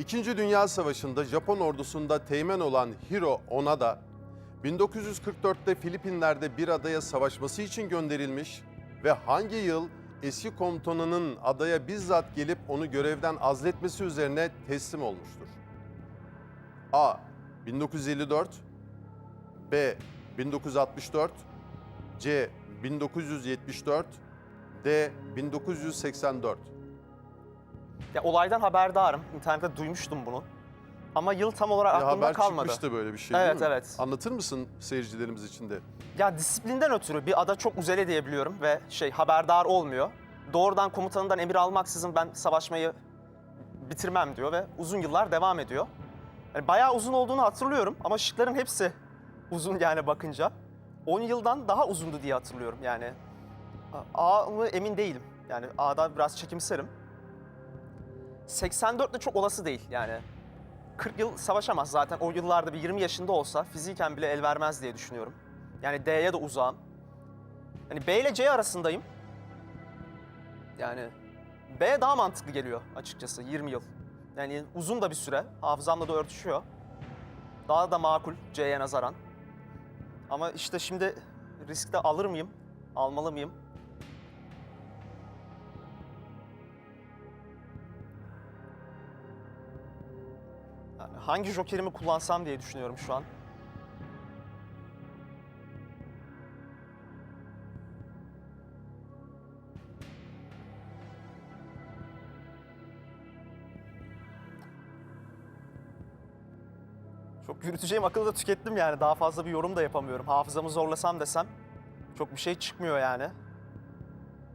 İkinci Dünya Savaşı'nda Japon ordusunda teğmen olan Hiro Onada, 1944'te Filipinler'de bir adaya savaşması için gönderilmiş ve hangi yıl eski komutanının adaya bizzat gelip onu görevden azletmesi üzerine teslim olmuştur? A. 1954 B. 1964 C. 1974 D. 1984 Ya olaydan haberdarım. İnternette duymuştum bunu. Ama yıl tam olarak Bir aklımda haber kalmadı. çıkmıştı böyle bir şey Evet, değil mi? evet. Anlatır mısın seyircilerimiz için de? Ya disiplinden ötürü bir ada çok uzele diyebiliyorum ve şey haberdar olmuyor. Doğrudan komutanından emir almaksızın ben savaşmayı bitirmem diyor ve uzun yıllar devam ediyor. Yani bayağı uzun olduğunu hatırlıyorum ama şıkların hepsi uzun yani bakınca. 10 yıldan daha uzundu diye hatırlıyorum yani. A mı emin değilim. Yani A'da biraz çekimserim. 84 de çok olası değil yani. 40 yıl savaşamaz zaten. O yıllarda bir 20 yaşında olsa fiziken bile el vermez diye düşünüyorum. Yani D'ye de uzağım. Hani B ile C arasındayım. Yani B daha mantıklı geliyor açıkçası 20 yıl. Yani uzun da bir süre. Hafızamla da örtüşüyor. Daha da makul C'ye nazaran. Ama işte şimdi riskte alır mıyım? Almalı mıyım? Hangi jokerimi kullansam diye düşünüyorum şu an. Çok yürüteceğim akıllı da tükettim yani. Daha fazla bir yorum da yapamıyorum. Hafızamı zorlasam desem çok bir şey çıkmıyor yani.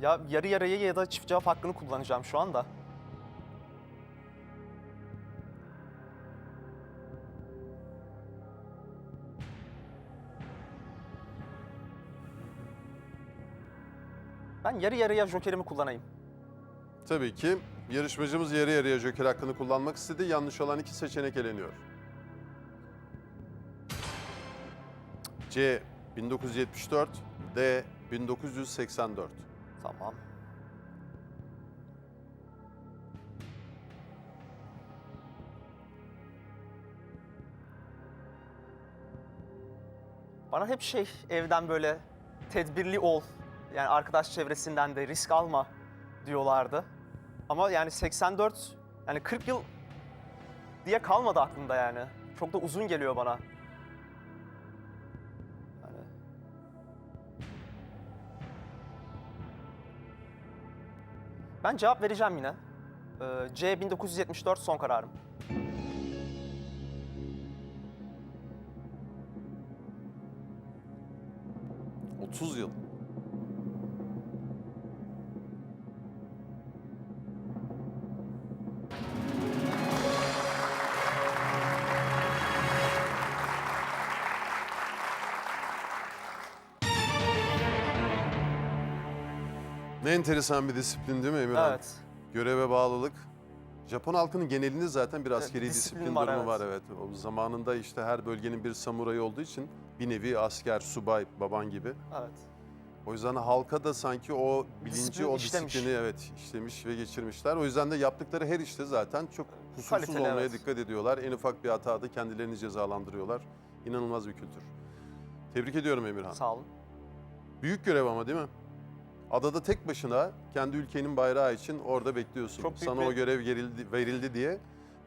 Ya yarı yarıya ya da çift cevap hakkını kullanacağım şu anda. Ben yarı yarıya jokerimi kullanayım. Tabii ki yarışmacımız yarı yarıya joker hakkını kullanmak istedi. Yanlış olan iki seçenek eleniyor. C 1974, D 1984. Tamam. Bana hep şey evden böyle tedbirli ol. Yani arkadaş çevresinden de risk alma diyorlardı. Ama yani 84 yani 40 yıl diye kalmadı aklımda yani. Çok da uzun geliyor bana. Yani Ben cevap vereceğim yine. Ee, C 1974 son kararım. 30 yıl. Ne enteresan bir disiplin değil mi Emirhan? Evet. Göreve bağlılık. Japon halkının genelinde zaten bir askeri disiplin disiplin, var, durumu evet. var evet. O zamanında işte her bölgenin bir samurayı olduğu için bir nevi asker, subay, baban gibi. Evet. O yüzden halka da sanki o bilinci, Disiplin o işlemiş. disiplini evet işlemiş ve geçirmişler. O yüzden de yaptıkları her işte zaten çok kusursuz Kaliteli, olmaya evet. dikkat ediyorlar. En ufak bir hatada kendilerini cezalandırıyorlar. İnanılmaz bir kültür. Tebrik ediyorum Emirhan. Sağ olun. Büyük görev ama değil mi? Adada tek başına kendi ülkenin bayrağı için orada bekliyorsun. Çok büyük Sana bir- o görev verildi, verildi diye.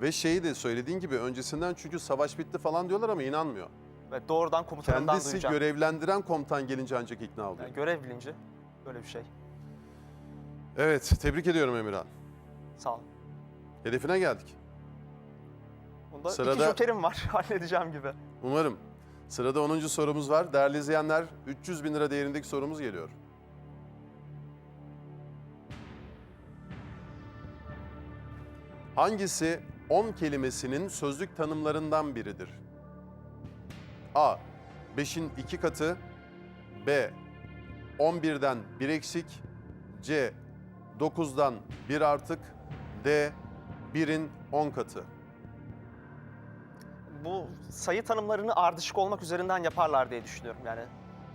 Ve şeyi de söylediğin gibi öncesinden çünkü savaş bitti falan diyorlar ama inanmıyor. Ve doğrudan komutanımdan Kendisi duyacağım. görevlendiren komutan gelince ancak ikna oluyor. Yani görev bilinci. Böyle bir şey. Evet, tebrik ediyorum Emirhan. Sağ olun. Hedefine geldik. Bunda iki Sırada- jokerim var. Halledeceğim gibi. Umarım. Sırada 10. sorumuz var. Değerli izleyenler, 300 bin lira değerindeki sorumuz geliyor. Hangisi 10 kelimesinin sözlük tanımlarından biridir? A. 5'in 2 katı B. 11'den 1 eksik C. 9'dan 1 artık D. 1'in 10 katı. Bu sayı tanımlarını ardışık olmak üzerinden yaparlar diye düşünüyorum. Yani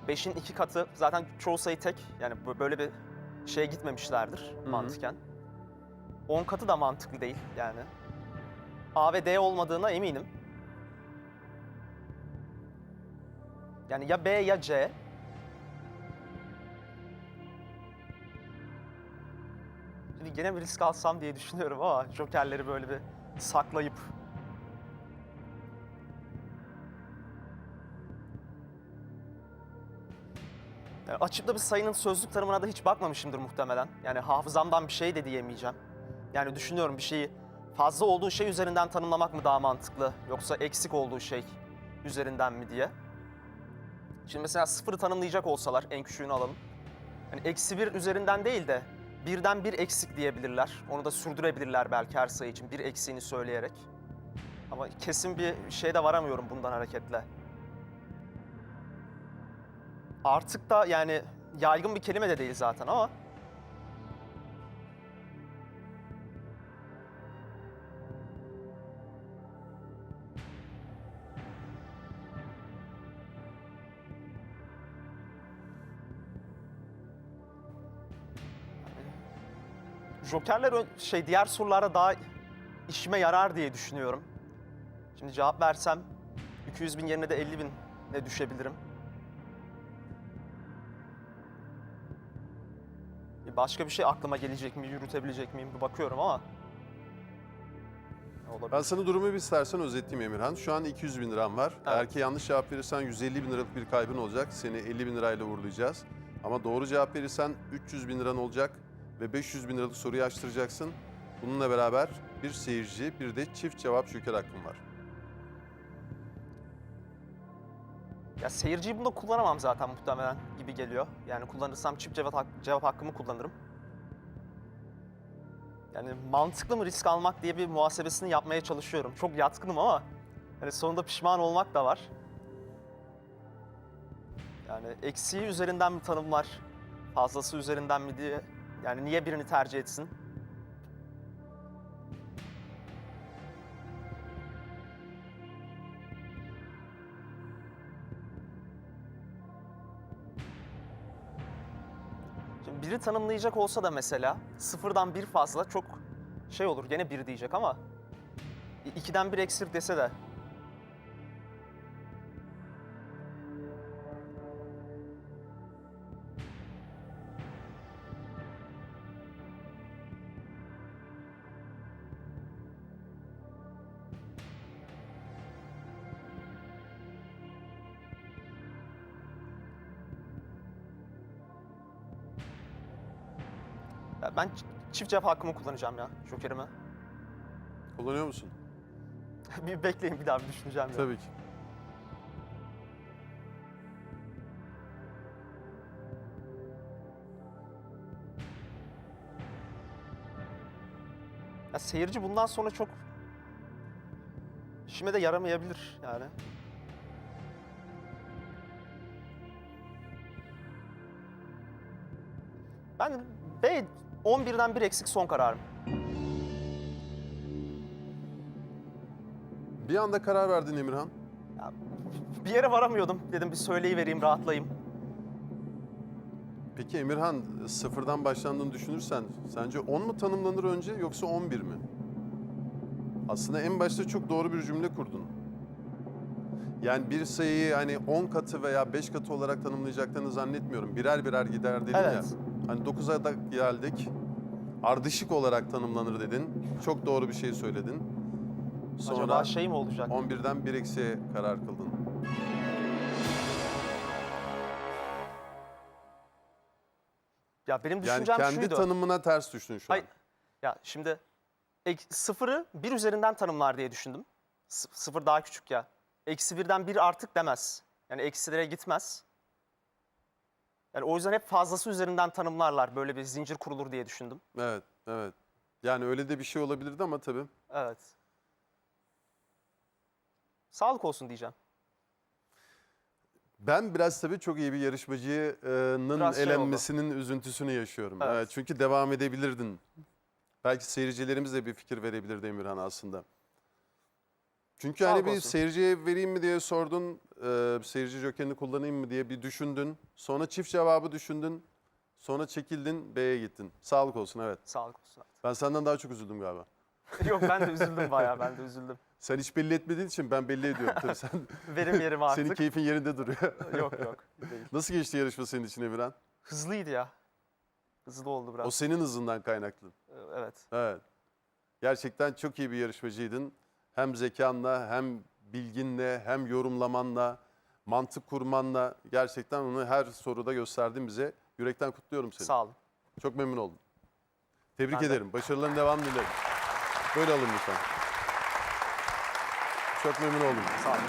5'in iki katı zaten çoğu sayı tek. Yani bö- böyle bir şeye gitmemişlerdir hı. mantıken. 10 katı da mantıklı değil yani. A ve D olmadığına eminim. Yani ya B ya C. Şimdi gene bir risk alsam diye düşünüyorum ama jokerleri böyle bir saklayıp açıp da bir sayının sözlük tanımına da hiç bakmamışımdır muhtemelen. Yani hafızamdan bir şey de diyemeyeceğim. Yani düşünüyorum bir şeyi fazla olduğu şey üzerinden tanımlamak mı daha mantıklı yoksa eksik olduğu şey üzerinden mi diye. Şimdi mesela sıfırı tanımlayacak olsalar en küçüğünü alalım. Yani eksi bir üzerinden değil de birden bir eksik diyebilirler. Onu da sürdürebilirler belki her sayı için bir eksiğini söyleyerek. Ama kesin bir şey de varamıyorum bundan hareketle. Artık da yani yaygın bir kelime de değil zaten ama Jokerler şey diğer sorulara daha işime yarar diye düşünüyorum. Şimdi cevap versem 200 bin yerine de 50 bin ne düşebilirim. Bir Başka bir şey aklıma gelecek mi, yürütebilecek miyim bir bakıyorum ama. Olabilir. Ben sana durumu bir istersen özetleyeyim Emirhan. Şu an 200 bin liram var. Evet. Eğer ki yanlış cevap verirsen 150 bin liralık bir kaybın olacak. Seni 50 bin lirayla uğurlayacağız. Ama doğru cevap verirsen 300 bin liran olacak ve 500 bin liralık soruyu açtıracaksın. Bununla beraber bir seyirci, bir de çift cevap şoker hakkın var. Ya seyirciyi bunda kullanamam zaten muhtemelen gibi geliyor. Yani kullanırsam çift cevap, hak- cevap hakkımı kullanırım. Yani mantıklı mı risk almak diye bir muhasebesini yapmaya çalışıyorum. Çok yatkınım ama hani sonunda pişman olmak da var. Yani eksiği üzerinden mi tanımlar, fazlası üzerinden mi diye. Yani niye birini tercih etsin? Şimdi biri tanımlayacak olsa da mesela sıfırdan bir fazla çok şey olur gene bir diyecek ama ikiden bir eksik dese de Ya ben çift cevap hakkımı kullanacağım ya jokerimi. Kullanıyor musun? bir bekleyin bir daha bir düşüneceğim ya. Tabii ki. Ya seyirci bundan sonra çok işime de yaramayabilir yani. Ben B 11'den bir eksik son kararım. Bir anda karar verdin Emirhan. Ya, bir yere varamıyordum. Dedim bir söyleyivereyim, rahatlayayım. Peki Emirhan sıfırdan başlandığını düşünürsen sence 10 mu tanımlanır önce yoksa 11 mi? Aslında en başta çok doğru bir cümle kurdun. Yani bir sayıyı hani 10 katı veya 5 katı olarak tanımlayacaklarını zannetmiyorum. Birer birer gider dedin ya. Hani 9'a da geldik. Ardışık olarak tanımlanır dedin. Çok doğru bir şey söyledin. Sonra Acaba şey mi olacak? 11'den 1 eksiğe karar kıldın. Ya benim Yani düşüncem kendi şuydu. tanımına ters düştün şu an. Hayır. Ya şimdi ek- sıfırı bir üzerinden tanımlar diye düşündüm. S- sıfır daha küçük ya. Eksi birden bir artık demez. Yani eksilere gitmez. Yani o yüzden hep fazlası üzerinden tanımlarlar. Böyle bir zincir kurulur diye düşündüm. Evet, evet. Yani öyle de bir şey olabilirdi ama tabii. Evet. Sağlık olsun diyeceğim. Ben biraz tabii çok iyi bir yarışmacının Biraz şey elenmesinin üzüntüsünü yaşıyorum. Evet. Evet, çünkü devam edebilirdin. Belki seyircilerimiz de bir fikir verebilirdi Emirhan aslında. Çünkü Sağlık hani bir olsun. seyirciye vereyim mi diye sordun, e, seyirci jokerini kullanayım mı diye bir düşündün. Sonra çift cevabı düşündün, sonra çekildin, B'ye gittin. Sağlık olsun evet. Sağlık olsun. Ben senden daha çok üzüldüm galiba. Yok ben de üzüldüm bayağı ben de üzüldüm. Sen hiç belli etmediğin için ben belli ediyorum. Tabii sen, Verim yerim artık. senin keyfin yerinde duruyor. Yok yok değil. Nasıl geçti yarışma senin için Emirhan? Hızlıydı ya. Hızlı oldu biraz. O senin hızından kaynaklı. Evet. Evet. Gerçekten çok iyi bir yarışmacıydın. Hem zekanla, hem bilginle, hem yorumlamanla, mantık kurmanla gerçekten onu her soruda gösterdin bize. Yürekten kutluyorum seni. Sağ olun. Çok memnun oldum. Tebrik Ben de. ederim. Başarıların devam dilerim. Böyle alın lütfen. Çok memnun oldum. Sağ olun.